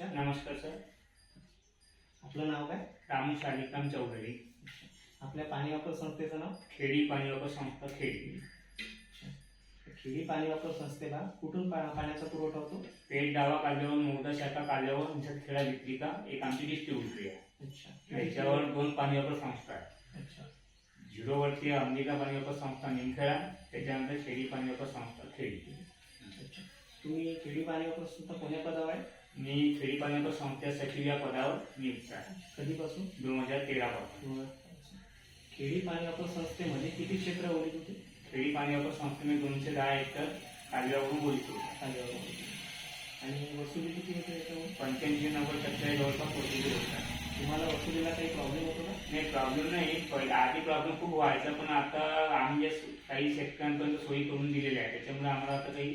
नमस्कार नमस्कार सर. आपलं नाव काय? रामू शालिकाम चौधरी. आपल्या पाणी वापर संस्थेचं नाव? खेडी पाणी वापर संस्था खेडी. खेडी पाणी वापर संस्थेला कुठून पा- पाण्याचा पुरवठा होतो? पेट डावा काल्यावर मोठा शाखा काल्यावर निषद खेळा विक्रिका एक आमची डिस्ट्रीब्युटरी आहे. अच्छा. त्याच्यावर दोन पाणी वापर संस्था आहे अच्छा. झिरोवरती अंबिका पाणी वापर संस्था निमखेडा. त्याच्यानंतर खेडी पाणी वापर संस्था खेडी. अच्छा. तुम्ही खेडी पाणी वापर संस्था कोण्या पदावर आहे? मी खेडी पाणी वापर संस्था सचिव या पदावर नियुक्त आहे. कधीपासून? दोन हजार तेरा पासून. खेडी पाणी वापर संस्थेमध्ये किती क्षेत्र ओढीत होते? खेडी पाणी वापर संस्थेने दोनशे दहा एकर काल्यावरून बोलतो खाल्यावर आणि वसुली किती होते याच्यावर पंच्याऐंशी नव्वद टक्के जवळपास पोहोचलेले होतात तुम्हाला वसुलीला काही प्रॉब्लेम होतो का? नाही प्रॉब्लेम नाही. पहिला आधी प्रॉब्लेम खूप व्हायचा पण आता आम्ही जे काही शेतकऱ्यांपर्यंत सोयी करून दिलेल्या आहे त्याच्यामुळे आम्हाला आता काही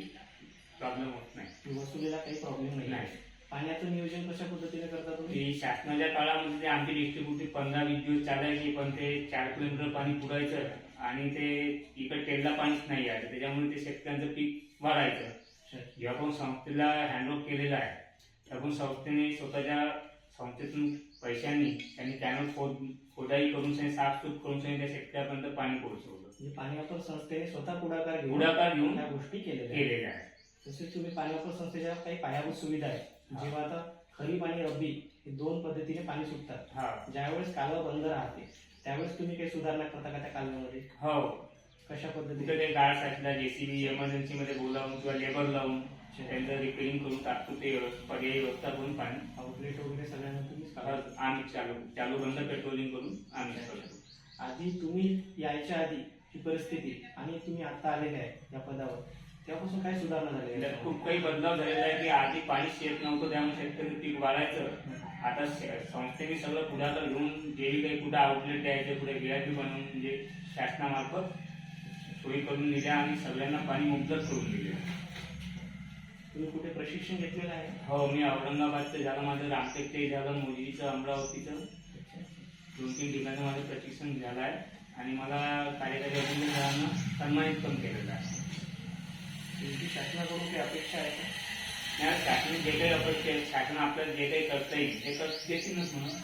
प्रॉब्लेम होत नाही. वसुलीला काही प्रॉब्लेम नाही. नाही. पाण्याचं नियोजन कशा पद्धतीने करता तुम्ही? ती शासनाच्या काळामध्ये ते आमची डिस्ट्रीब्युटी पंधरा वीस दिवस चालायची पण ते चार किलोमीटर पाणी पुरायचं आणि ते इकडे टेलला पाणीच नाही आहे त्याच्यामुळे ते शेतकऱ्यांचं पीक वाढायचं. जेव्हा पण संस्थेला हँडओव्हर केलेला आहे तेव्हा संस्थेने स्वतःच्या संस्थेतून पैशांनी त्यांनी कॅनल खोद खोदाई करून साफसूफ करून त्या शेतकऱ्यापर्यंत पाणी पोहोचवलं. म्हणजे पाणी वापर संस्थेने स्वतः पुढाकार घेऊन पुढाकार घेऊन या गोष्टी केलेल्या आहेत. केलेलं आहे तसेच तुम्ही पाणी वापर संस्थेच्या काही पायाभूत सुविधा आहेत. जेव्हा आता खरीप आणि रब्बी हे दोन पद्धतीने पाणी सुटतात. हा. ज्यावेळेस कालवा बंद राहते त्यावेळेस तुम्ही काही सुधारणा करता का त्या कालव्यामध्ये? हो. कशा तिथं पद्धतीने ते गार्ड साचला जेसीबी इमर्जन्सी मध्ये बोलावून किंवा लेबर लावून त्यांचं रिपेअरिंग करून टाकतो ते व्यवस्थ- पर्यायी व्यवस्था करून पाणी. आउटलेट वगैरे सगळ्यांना तुम्हीच काढा. आम्ही चालू चालू बंद पेट्रोलिंग करून आम्ही करतो. आधी तुम्ही यायच्या आधी ही परिस्थिती आणि तुम्ही आता आलेले आहे या पदावर. तेव्हापासून काय सुधारणा झाली? त्यात खूप काही बदलाव झालेला आहे की आधी पाणीच येत नव्हतं त्यामुळे शेतकरी पीक वाढायचं. आता संस्थेने सगळं पुढाकार घेऊन जे काही कुठे आउटलेट द्यायचे कुठे गिरायकी बनवून म्हणजे शासनामार्फत सोयी करून दिल्या आणि सगळ्यांना पाणी मुबलक करून दिले. तुम्ही कुठे प्रशिक्षण घेतलेलं आहे? हो मी औरंगाबादचं झालं माझं रामटेकचं झालं मोदीचं अमरावतीचं. दोन तीन ठिकाणी माझं प्रशिक्षण झालं आहे. आणि मला कार्यकारी अभिनेत्यांना सन्मानित पण केलेलं आहे. तुमची शासनाकडून काही अपेक्षा आहे का? शासन जे काही अपेक्षा आहे, शासन आपल्याला जे काही करता येईल ते कर देतीलच म्हणून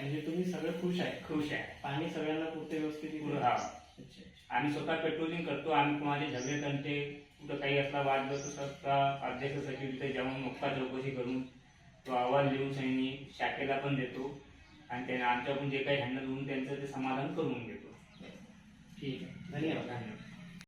म्हणजे तुम्ही सगळे खुश आहे? खुश आहे. पाणी सगळ्यांना पुरते व्यवस्थित येते? हा. अच्छा आम्ही स्वतः पेट्रोलिंग करतो आम्ही कोणाचे झगडे तंटे कुठं काही असला वाद बसू शकता अध्यक्ष सचिव तिथे जाऊन मोक्का चौकशी करून तो अहवाल लिहून सैनी शाखेला पण देतो. आणि त्याने आमच्याकडून जे काही हँडल होऊन त्यांचं ते समाधान करून घेतो. ठीक आहे. धन्यवाद. धन्यवाद.